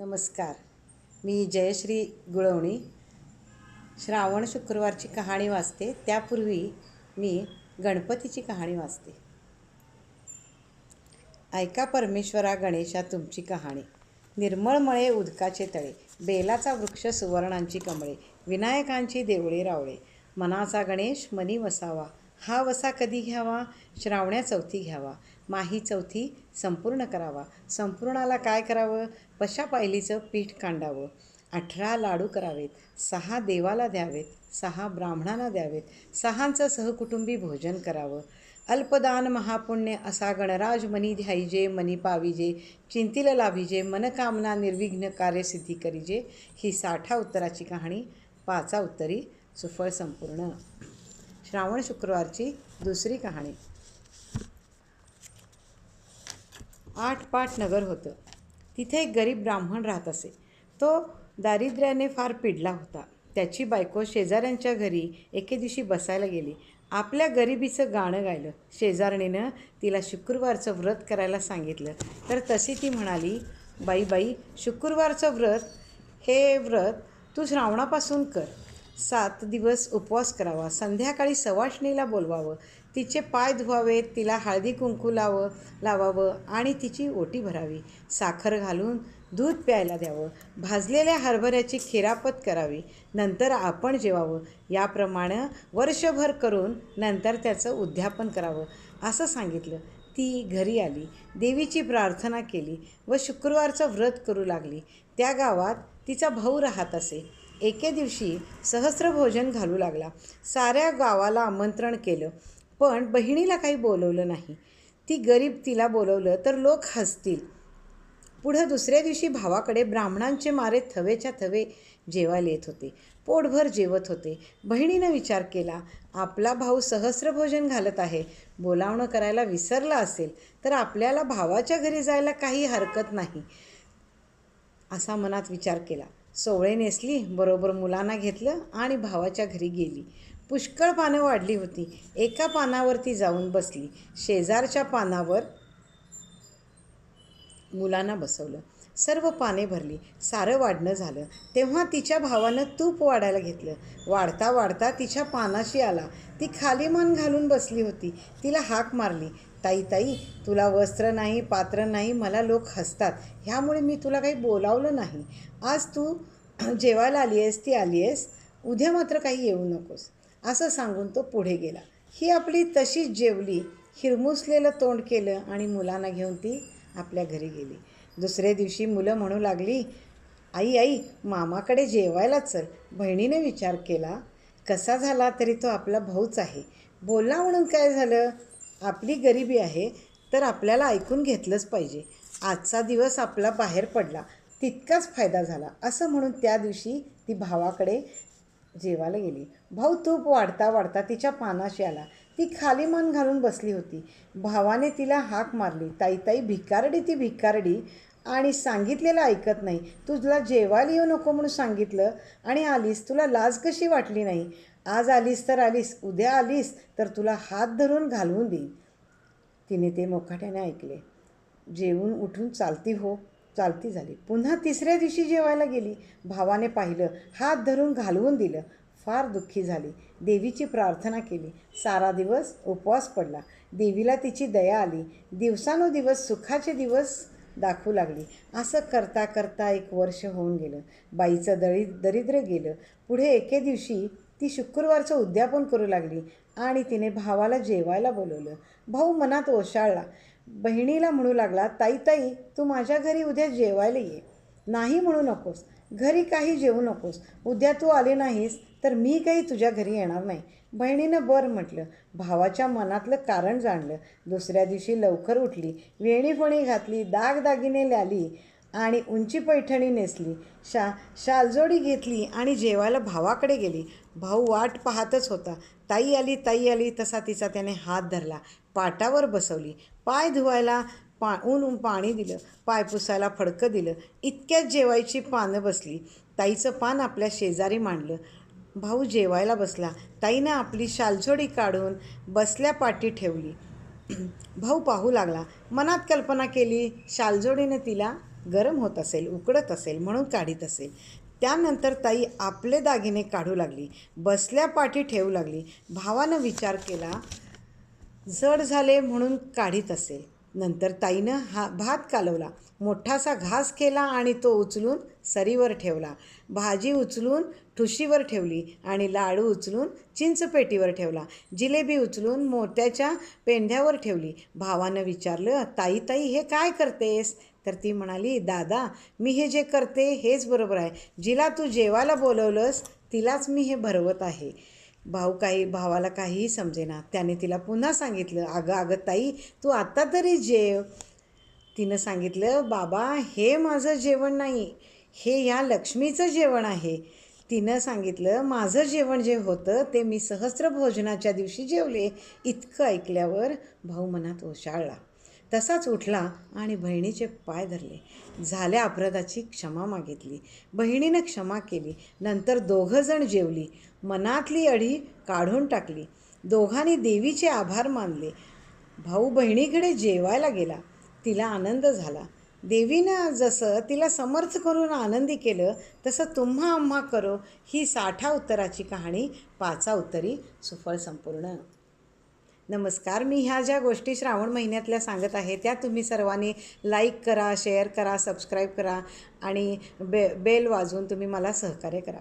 नमस्कार. मी जयश्री गुळवणी. श्रावण शुक्रवारची कहाणी वाचते. त्यापूर्वी मी गणपतीची कहाणी वाचते. ऐका परमेश्वरा गणेशा तुमची कहाणी. निर्मळमळे उदकाचे तळे बेलाचा वृक्ष सुवर्णांची कमळे विनायकांची देवळे रावळे. मनाचा गणेश मनी वसावा. हा वसा कधी घ्यावा? श्रावण्या चौथी घ्यावा. माही चौथी संपूर्ण करावा. संपूर्णाला काय करावं? पशा पायलीचं पीठ कांडावं. अठरा लाडू करावेत. सहा देवाला द्यावेत. सहा ब्राह्मणांना द्यावेत. सहांचं सहकुटुंबी भोजन करावं. अल्पदान महापुण्य असा गणराज मनी ध्याईजे मनी पाविजे चिंतीला लाभिजे मनकामना निर्विघ्न कार्यसिद्धी करीजे ही साठा उत्तराची कहाणी. पाचा उत्तरी सुफळ संपूर्ण. श्रावण शुक्रवारची दुसरी कहाणी. आठ पाठ नगर होतं. तिथे एक गरीब ब्राह्मण राहत असे. तो दारिद्र्याने फार पिडला होता. त्याची बायको शेजाऱ्यांच्या घरी एके दिवशी बसायला गेली. आपल्या गरिबीचं गाणं गायलं. शेजारणीनं तिला शुक्रवारचं व्रत करायला सांगितलं. तर तशी ती म्हणाली बाई बाई शुक्रवारचं व्रत हे व्रत तू श्रावणापासून कर. सात दिवस उपवास करावा. संध्याकाळी सवाष्णीला बोलवावं. तिचे पाय धुवावेत तिला हळदी कुंकू लावं लावावं आणि तिची ओटी भरावी. साखर घालून दूध प्यायला द्यावं. भाजलेल्या हरभऱ्याची खिरापत करावी. नंतर आपण जेवावं. याप्रमाणे वर्षभर करून नंतर त्याचं उद्यापन करावं. असं सांगितलं. ती घरी आली. देवीची प्रार्थना केली व शुक्रवारचं व्रत करू लागली. त्या गावात तिचा भाऊ राहत असे. एके दिवशी सहस्र भोजन घालू लागला. साऱ्या गावाला आमंत्रण केलं. पण बहिणीला काही बोलवलं नाही. ती गरीब तिला बोलवलं तर लोक हसतील. पुढं दुसऱ्या दिवशी भावाकडे ब्राह्मणांचे मारे थवेच्या थवे जेवायला येत होते. पोटभर जेवत होते. बहिणीनं विचार केला आपला भाऊ सहस्र भोजन घालत आहे. बोलावणं करायला विसरला असेल तर आपल्याला भावाच्या घरी जायला काही हरकत नाही. असा मनात विचार केला. सोवळे नेसली बरोबर मुलांना घेतलं आणि भावाच्या घरी गेली. पुष्कळ पानं वाढली होती. एका पानावरती जाऊन बसली. शेजारच्या पानावर मुलांना बसवलं. सर्व पाने भरली. सारं वाढणं झालं. तेव्हा तिच्या भावानं तूप वाढायला घेतलं. वाढता वाढता तिच्या पानाशी आला. ती खाली मान घालून बसली होती. तिला हाक मारली. ताई ताई तुला वस्त्र नाही पात्र नाही मला लोक हसतात. ह्यामुळे मी तुला काही बोलावलं नाही. आज तू जेवायला आली आहेस ती आली आहेस. उद्या मात्र काही येऊ नकोस. असं सांगून तो पुढे गेला. ही आपली तशीच जेवली. हिरमुसलेलं तोंड केलं आणि मुलांना घेऊन ती आपल्या घरी गेली. दुसऱ्या दिवशी मुलं म्हणू लागली आई आई मामाकडे जेवायला चल. बहिणीने विचार केला कसा झाला तरी तो आपला भाऊच आहे. बोलला म्हणून काय झालं? आपली गरिबी आहे तर आपल्याला ऐकून घेतलंच पाहिजे. आजचा दिवस आपला बाहेर पडला तितकाच फायदा झाला. असं म्हणून त्या दिवशी ती भावाकडे जेवायला गेली. भाऊ तूप वाढता वाढता तिच्या पानाशी आला. ती खाली मन घालून बसली होती. भावाने तिला हाक मारली. ताई ताई भिकारडी ती भिकारडी. आणि सांगितलेलं ऐकत नाही. तुला जेवायला येऊ नको म्हणून सांगितलं आणि आलीस. तुला लाज कशी वाटली नाही? आज आलीस तर आलीस. उद्या आलीस तर तुला हात धरून घालवून देईन. तिने ते मोकाट्याने ऐकले. जेवून उठून चालती हो. चालती झाली. पुन्हा तिसऱ्या दिवशी जेवायला गेली. भावाने पाहिलं. हात धरून घालवून दिलं. फार दुःखी झाली. देवीची प्रार्थना केली. सारा दिवस उपवास पडला. देवीला तिची दया आली. दिवसानुदिवस सुखाचे दिवस दाखवू लागली. असं करता करता एक वर्ष होऊन गेलं. बाईचं दळी दरिद्र गेलं. पुढे एके दिवशी ती शुक्रवारचं उद्यापन करू लागली आणि तिने भावाला जेवायला बोलवलं. भाऊ मनात ओशाळला. बहिणीला म्हणू लागला ताई ताई तू माझ्या घरी उद्या जेवायला ये. नाही म्हणू नकोस. घरी काही जेवू नकोस. उद्या तू आले नाहीस तर मी काही तुझ्या घरी येणार नाही. बहिणीनं बरं म्हटलं. भावाच्या मनातलं कारण जाणलं. दुसऱ्या दिवशी लवकर उठली. वेणीफणी घातली दागदागिने ल्याली आणि उंची पैठणी नेसली. शा शालजोडी घेतली आणि जेवायला भावाकडे गेली. भाऊ वाट पाहतच होता. ताई आली ताई आली तसा तिचा त्याने हात धरला. पाटावर बसवली. पाय धुवायला पा ऊन पाणी दिलं पाय पुसायला फडकं दिलं इतक्यात जेवायची पानं बसली. ताईचं पान आपल्या शेजारी मांडलं. भाऊ जेवायला बसला. ताईनं आपली शालजोडी काढून बसल्या पाठी ठेवली. भाऊ पाहू लागला. मनात कल्पना केली शालजोडीने तिला गरम होत असेल उकडत असेल म्हणून काढीत असेल. त्यानंतर ताई आपले दागिने काढू लागली. बसल्या पाठी ठेवू लागली. भावानं विचार केला जड झाले म्हणून काढीत असेल. नंतर ताईनं हा भात कालवला. मोठासा घास केला आणि तो उचलून सरीवर ठेवला. भाजी उचलून ठुशीवर ठेवली आणि लाडू उचलून चिंचपेटीवर ठेवला. जिलेबी उचलून मोत्याच्या पेंढ्यावर ठेवली. भावानं विचारलं ताई ताई हे काय करतेस? तर ती म्हणाली दादा मी हे जे करते हेच बरोबर आहे. जिला तू जेवायला बोलवलंस तिलाच मी हे भरवत आहे. भाऊ काही भावाला काहीही समजेना. त्याने तिला पुन्हा सांगितलं अगं अगं ताई तू आत्ता तरी जेव. तिनं सांगितलं बाबा हे माझं जेवण नाही. हे या लक्ष्मीचं जेवण आहे. तिनं सांगितलं माझं जेवण जे होतं ते मी सहस्र भोजनाच्या दिवशी जेवले. इतकं ऐकल्यावर भाऊ मनात ओशाळला. तसाच उठला आणि बहिणीचे पाय धरले. झाल्या अपराधाची क्षमा मागितली. बहिणीनं क्षमा केली. नंतर दोघंजण जेवली. मनातली अढी काढून टाकली. दोघांनी देवीचे आभार मानले. भाऊ बहिणीकडे जेवायला गेला. तिला आनंद झाला. देवीनं जसं तिला समर्थ करून आनंदी केलं तसं तुम्हा आम्हा करो. ही साठा उत्तराची कहाणी पाचा उत्तरी सुफळ संपूर्ण. नमस्कार. मी ह्या ज्या गोष्टी श्रावण महिन्यातल्या सांगत आहे त्या तुम्ही सर्वांनी लाईक करा शेअर करा सबस्क्राईब करा आणि बे बेल वाजून तुम्ही मला सहकार्य करा.